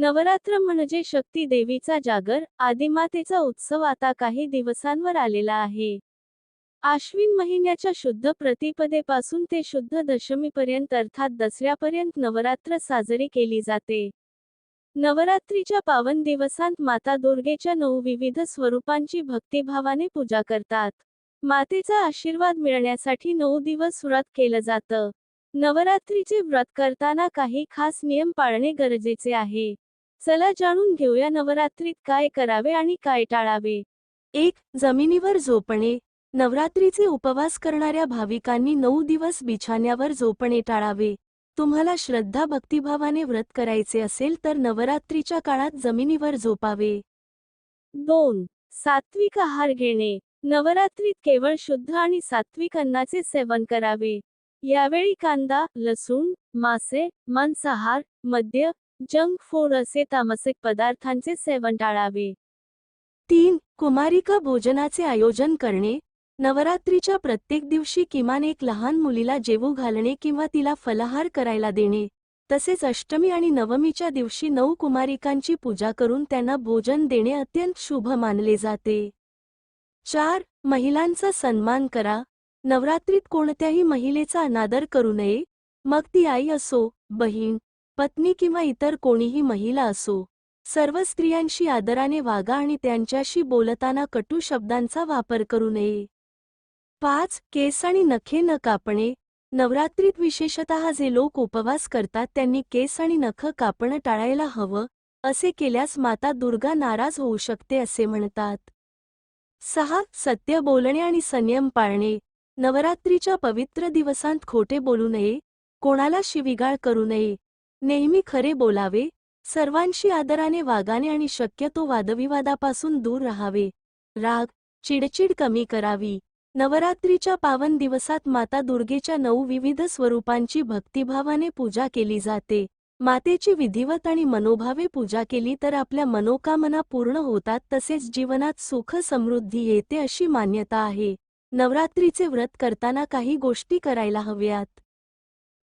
नवरात्र म्हणजे शक्ती देवीचा जागर आदिमातेचा उत्सव आता काही दिवसांवर आलेला आहे. आश्विन महिन्याच्या शुद्ध प्रतिपदेपासून ते शुद्ध दशमीपर्यंत अर्थात दसऱ्यापर्यंत नवरात्र साजरी केली जाते. नवरात्रीच्या पावन दिवसांत माता दुर्गेच्या नऊ विविध स्वरूपांची भक्तिभावाने पूजा करतात. मातेचा आशीर्वाद मिळण्यासाठी नऊ दिवस व्रत केलं जातं. नवरात्रीचे व्रत करताना काही खास नियम पाळणे गरजेचे आहे. चला जाणून घेऊया नवरात्रीत काय करावे आणि काय टाळावे. एक जमिनीवर झोपणे. नवरात्रीचे उपवास करणाऱ्या भाविकांनी नऊ दिवस बिछाण्यावर झोपणे टाळावे. तुम्हाला श्रद्धा भक्तिभावाने व्रत करायचे असेल तर नवरात्रीच्या काळात जमिनीवर झोपावे. दोन सात्विक आहार घेणे. नवरात्रीत केवळ शुद्ध आणि सात्विक अन्नाचे सेवन करावे. यावेळी कांदा लसूण मासे मांसाहार मद्य जंक फूड असे तामसिक पदार्थांचे सेवन टाळावे. तीन कुमारिका भोजनाचे आयोजन करणे. नवरात्रीच्या प्रत्येक दिवशी किमान एक लहान मुलीला जेवू घालणे किंवा तिला फलाहार करायला देणे. तसेच अष्टमी आणि नवमीच्या दिवशी नऊ कुमारिकांची पूजा करून त्यांना भोजन देणे अत्यंत शुभ मानले जाते. चार महिलांचा सन्मान करा. नवरात्रीत कोणत्याही महिलेचा अनादर करू नये. मग ती आई असो बहीण पत्नी किंवा इतर कोणीही महिला असो सर्व स्त्रियांशी आदराने वागा आणि त्यांच्याशी बोलताना कटू शब्दांचा वापर करू नये. पाच केस आणि नखे न कापणे. नवरात्रीत विशेषतः जे लोक उपवास करतात त्यांनी केस आणि नख कापणं टाळायला हवं असे केल्यास माता दुर्गा नाराज होऊ शकते असे म्हणतात. सहा सत्य बोलणे आणि संयम पाळणे. नवरात्रीच्या पवित्र दिवसांत खोटे बोलू नये. कोणाला शिविगाळ करू नये. नेहमी खरे बोलावे सर्वांशी आदराने वागाने आणि शक्यतो वादविवादापासून दूर राहावे. राग चिडचिड कमी करावी. नवरात्रीच्या पावन दिवसात माता दुर्गेच्या नऊ विविध स्वरूपांची भक्तिभावाने पूजा केली जाते. मातेची विधिवत आणि मनोभावे पूजा केली तर आपल्या मनोकामना पूर्ण होतात तसेच जीवनात सुख समृद्धी येते अशी मान्यता आहे. नवरात्रीचे व्रत करताना काही गोष्टी करायला हव्यात.